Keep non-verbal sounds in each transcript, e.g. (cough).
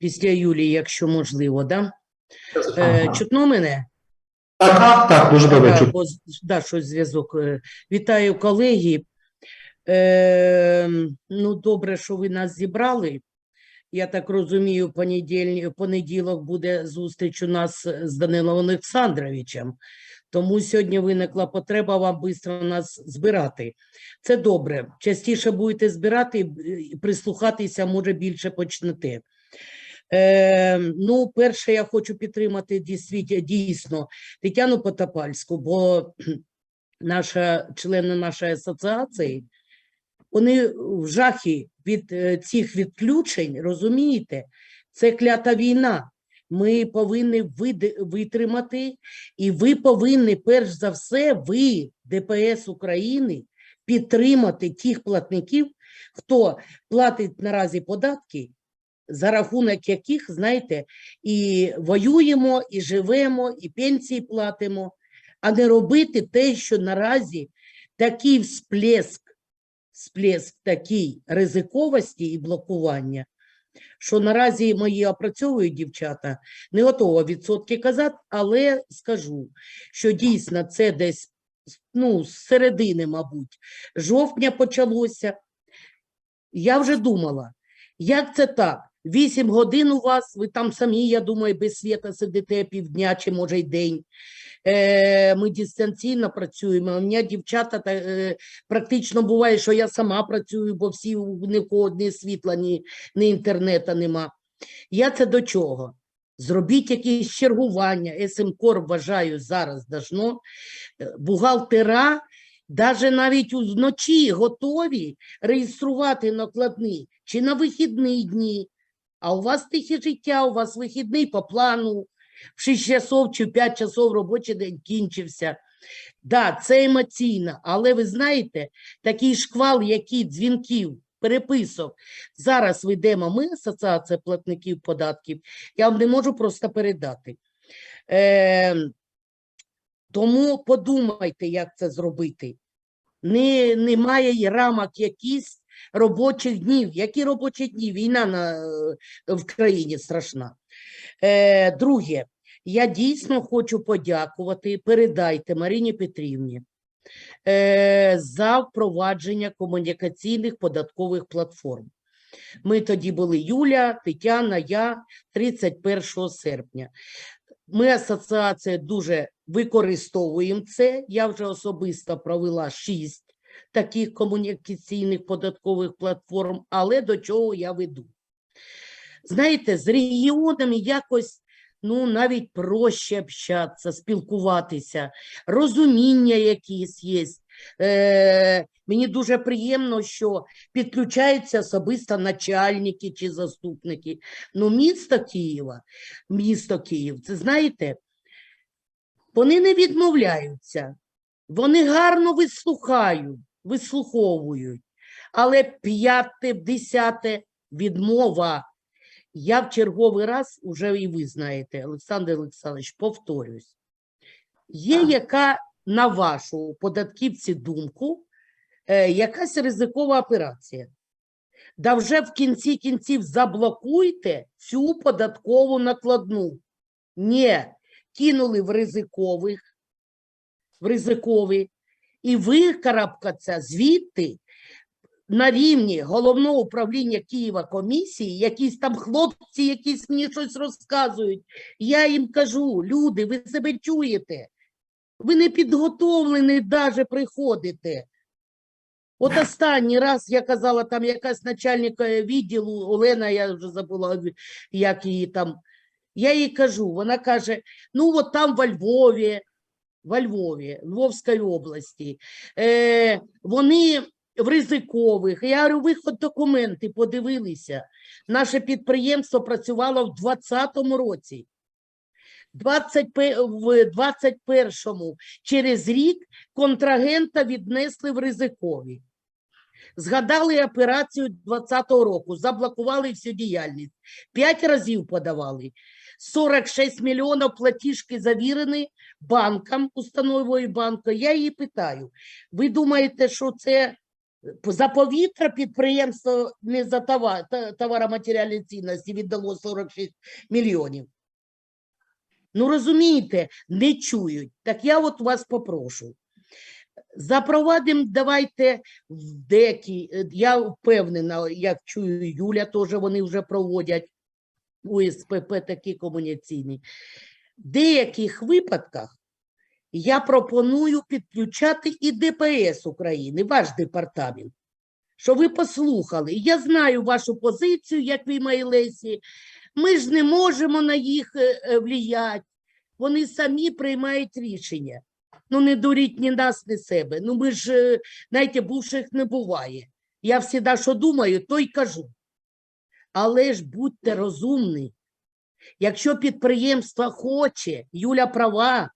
після Юлії, якщо можливо, да? Е, чутно мене? Так, так, дуже добре чути. бо, да, щось зв'язок. е. Вітаю, колеги. Е, ну, добре, що ви нас зібрали. Я так розумію, понеділок буде зустріч у нас з Данилом Олександровичем. Тому сьогодні виникла потреба вам швидко нас збирати. Це добре. Частіше будете збирати, і прислухатися, може, більше почнете. Е, ну, перше, я хочу підтримати дійсно Тетяну Потопальську, бо (clears throat) наша члени нашої асоціації, вони в жахі від е, цих відключень, розумієте, це клята війна. Ми повинні витримати, і ви повинні, перш за все, ви, ДПС України, підтримати тих платників, хто платить наразі податки, за рахунок яких, знаєте, і воюємо, і живемо, і пенсії платимо, а не робити те, що наразі такий всплеск, всплеск такий ризиковості і блокування, що наразі мої опрацьовують дівчата, не готова відсотки казати, але скажу, що дійсно це десь ну, з середини, мабуть, жовтня почалося. Я вже думала, як це так? Вісім годин у вас, ви там самі, я думаю, без світа сидите півдня чи може й день. Е, ми дистанційно працюємо. У мене дівчата та, е, практично буває, що я сама працюю, бо всі ні в кого ні світла, ні, ні інтернету нема. Я це до чого? Зробіть якісь чергування. СМКОР, вважаю, зараз должно. Е, Бухгалтера даже навіть вночі готові реєструвати накладні чи на вихідні дні. А у вас тихе життя, у вас вихідний по плану, в 6 часов чи в 5 часов робочий день кінчився. Да, це емоційно, але ви знаєте, такий шквал, який дзвінків, переписок. Зараз ведемо ми, Асоціація платників податків, я вам не можу просто передати. Е, тому подумайте, як це зробити. Не, немає рамок якісь робочих днів. Які робочі дні? Війна на, е, в країні страшна. Е, друге, я дійсно хочу подякувати, передайте Марині Петрівні е, за впровадження комунікаційних податкових платформ. Ми тоді були Юля, Тетяна, я 31 серпня. Ми асоціація дуже використовуємо це. Я вже особисто провела шість таких комунікаційних податкових платформ, але до чого я веду? Знаєте, з регіонами якось ну, навіть проще общатися, спілкуватися, розуміння якісь є. Е, мені дуже приємно, що підключаються особисто начальники чи заступники. Ну, місто Києва, місто Київ, це знаєте, вони не відмовляються, вони гарно вислухають, вислуховують, але п'яте, десяте відмова. Я в черговий раз, уже і ви знаєте, Олександр Олександрович, повторюсь, є яка, на вашу податківці думку, е, якась ризикова операція. Да вже в кінці кінців заблокуйте цю податкову накладну. Ні, кинули в ризикових, в ризикові, і викарабкаться звідти на рівні головного управління Києва комісії, якісь там хлопці, якісь мені щось розказують. Я їм кажу, люди, ви себе чуєте? Ви не підготовлені навіть приходите. От (laughs) останній раз я казала, там якась начальник відділу, Олена, я вже забула, як її там. Я їй кажу, вона каже: ну, от там во Львові, во Львові, Львовської області, е, вони в ризикових. Я говорю, ви хоч документи подивилися. Наше підприємство працювало в 2020 році. 20, в 21-му через рік контрагента віднесли в ризикові. Згадали операцію 20-го року, заблокували всю діяльність. П'ять разів подавали. 46 мільйонів платіжки завірені банкам, установою банку. Я її питаю, ви думаєте, що це За повітря підприємство не за товар, товароматеріальні цінності віддало 46 мільйонів. Ну, розумієте, не чують. Так я от вас попрошу. Запровадимо, давайте в деякі, е, я впевнена, як чую Юля, теж вони вже проводять у СПП такі комуніційні. В деяких випадках я пропоную підключати і ДПС України, ваш департамент, що ви послухали. Я знаю вашу позицію, як в Імейлесі. Ми ж не можемо на їх е, е, вліяти. Вони самі приймають рішення. Ну, не дуріть ні нас, ні себе. Ну, ми ж, е, знаєте, бувших не буває. Я всіда, що думаю, то й кажу. Але ж будьте розумні. Якщо підприємство хоче, Юля права,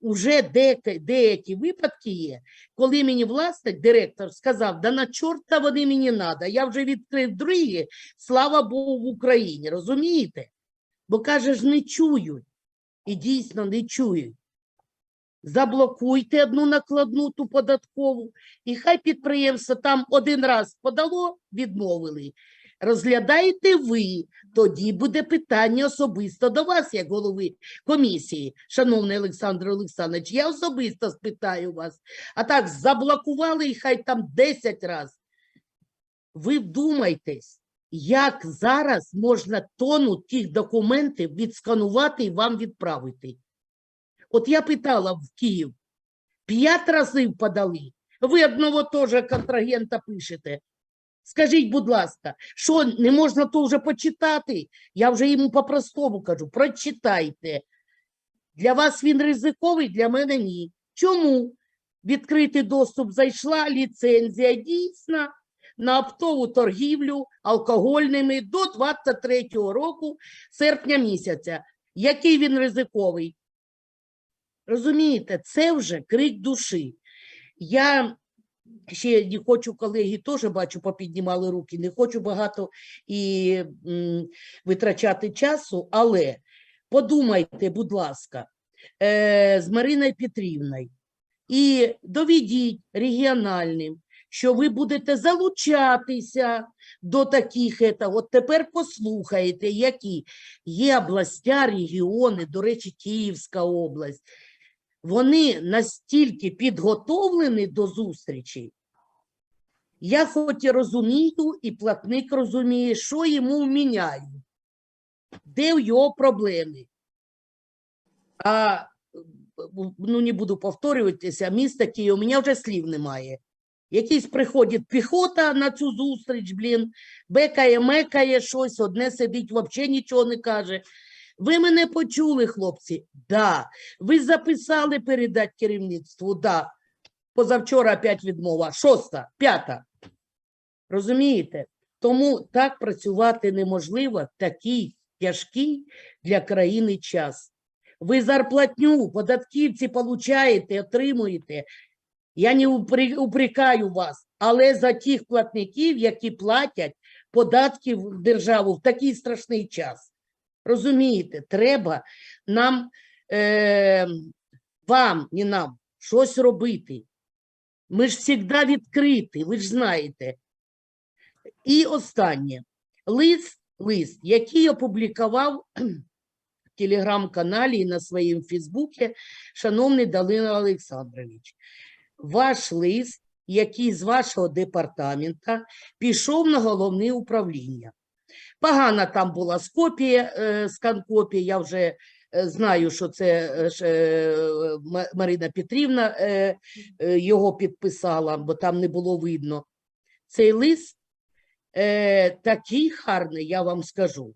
уже деякі, деякі випадки є, коли мені власник, директор, сказав, да на чорта вони мені надо, я вже відкрив другі, слава Богу, в Україні, розумієте? Бо каже ж, не чують. І дійсно не чують. Заблокуйте одну накладну ту податкову, і хай підприємство там один раз подало, відмовили. Розглядаєте ви, тоді буде питання особисто до вас, як голови комісії, шановний Олександр Олександрович. Я особисто спитаю вас. А так заблокували і хай там 10 разів. Ви вдумайтесь, як зараз можна тону тих документів відсканувати і вам відправити. От я питала в Київ, п'ять разів подали. Ви одного теж контрагента пишете. Скажіть, будь ласка, що не можна то вже почитати? Я вже йому по-простому кажу, прочитайте. Для вас він ризиковий, для мене ні. Чому? Відкритий доступ зайшла, ліцензія дійсна на оптову торгівлю алкогольними до 23-го року, серпня місяця. Який він ризиковий? Розумієте, це вже крик душі. Я ще не хочу, колеги теж бачу, попіднімали руки, не хочу багато і м, витрачати часу, але подумайте, будь ласка, е, з Мариною Петрівною і доведіть регіональним, що ви будете залучатися до таких, ета. от тепер послухаєте, які є областя, регіони, до речі, Київська область, вони настільки підготовлені до зустрічі. Я хоч і розумію, і платник розуміє, що йому вміняють, де в його проблеми. А ну, не буду повторюватися, місто Київ, у мене вже слів немає. Якийсь приходить піхота на цю зустріч, блін, бекає, мекає щось, одне сидить, взагалі нічого не каже. Ви мене почули, хлопці? Да. Ви записали передати керівництву? Да. Позавчора опять відмова. Шоста, п'ята. Розумієте? Тому так працювати неможливо такий тяжкий для країни час. Ви зарплатню, податківці получаєте, отримуєте. Я не упрекаю вас, але за тих платників, які платять податки в державу в такий страшний час. Розумієте, треба нам, е, вам, не нам, щось робити. Ми ж завжди відкриті, ви ж знаєте. І останнє. Лист, лист, який опублікував в телеграм-каналі і на своїм Фейсбуці шановний Далина Олександрович. Ваш лист, який з вашого департамента пішов на головне управління. Погана там була скопія, е, скан-копія, я вже е, знаю, що це е, е, Марина Петрівна е, е, його підписала, бо там не було видно. Цей лист е, такий гарний, я вам скажу.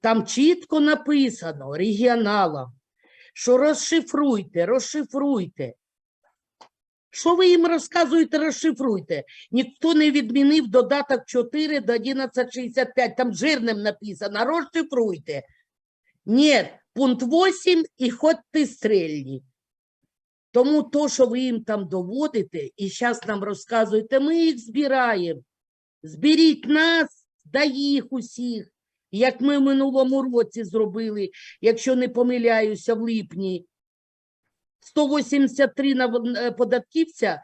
Там чітко написано регіоналам, що розшифруйте, розшифруйте. Що ви їм розказуєте, розшифруйте? Ніхто не відмінив додаток 4 до 1165, там жирним написано, розшифруйте. Ні, пункт 8 і ходьте стрельні. Тому то, що ви їм там доводите, і зараз нам розказуєте, ми їх збираємо. Зберіть нас, да їх усіх, як ми в минулому році зробили, якщо не помиляюся, в липні. 183 на е, податківця,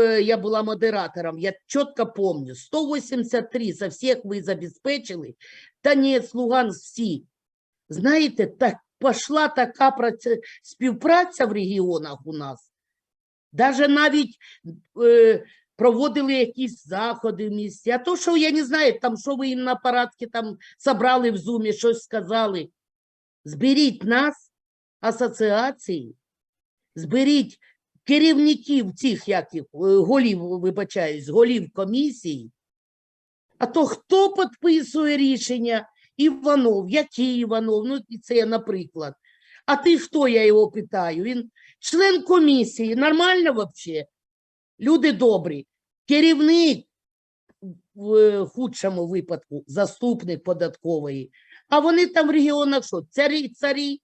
е, я була модератором, я чітко пам'ятаю, 183 со всіх ви забезпечили, Донець, Луганськ, всі. Знаєте, так пішла така співпраця в регіонах у нас. Даже навіть е, проводили якісь заходи в місті. А то, що я не знаю, там що ви їм на парадки там собрали в зумі, щось сказали. Зберіть нас, асоціації, зберіть керівників цих як їх, е, голів, вибачаюсь, голів комісії. А то хто підписує рішення? Іванов, який Іванов? Ну, і це наприклад. А ти хто, я його питаю? Він член комісії, нормально взагалі? Люди добрі. Керівник в е, худшому випадку, заступник податкової. А вони там в регіонах що? Царі, царі.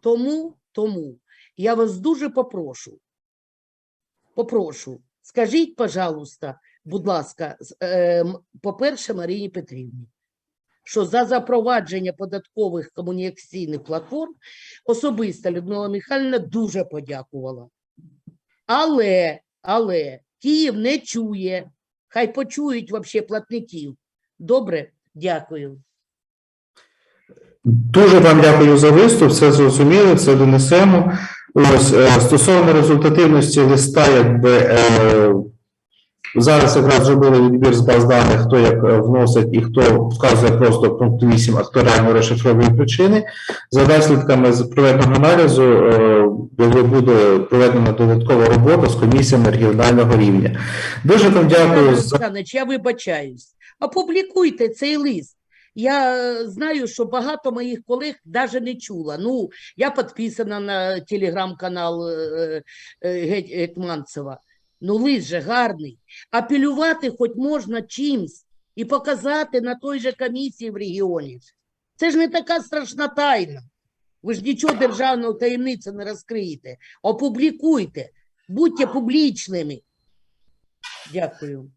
Тому, тому я вас дуже попрошу. Попрошу, скажіть, пожалуйста, будь ласка, з- е, м, по-перше, Марії Петрівні, що за запровадження податкових комунікаційних платформ особисто Людмила Михайлівна дуже подякувала. Але, але Київ не чує. Хай почують вообще платників. Добре, дякую. Дуже вам дякую за виступ, все зрозуміли, це донесемо. Ось е, стосовно результативності листа, якби е, зараз якраз зробили відбір з баз даних, хто як е, вносить і хто вказує просто пункт 8, а хто реально розшифровує причини. За наслідками з проведеного аналізу е, буде проведена додаткова робота з комісіями регіонального рівня. Дуже вам дякую за я вибачаюсь. Опублікуйте цей лист. Я е, знаю, що багато моїх колег навіть не чула. Ну, я підписана на телеграм-канал е, е, Геть- Гетманцева. Ну, лист же гарний. Апелювати хоч можна чимсь і показати на той же комісії в регіоні. Це ж не така страшна тайна. Ви ж нічого державного таємниці не розкриєте. Опублікуйте, будьте публічними. Дякую.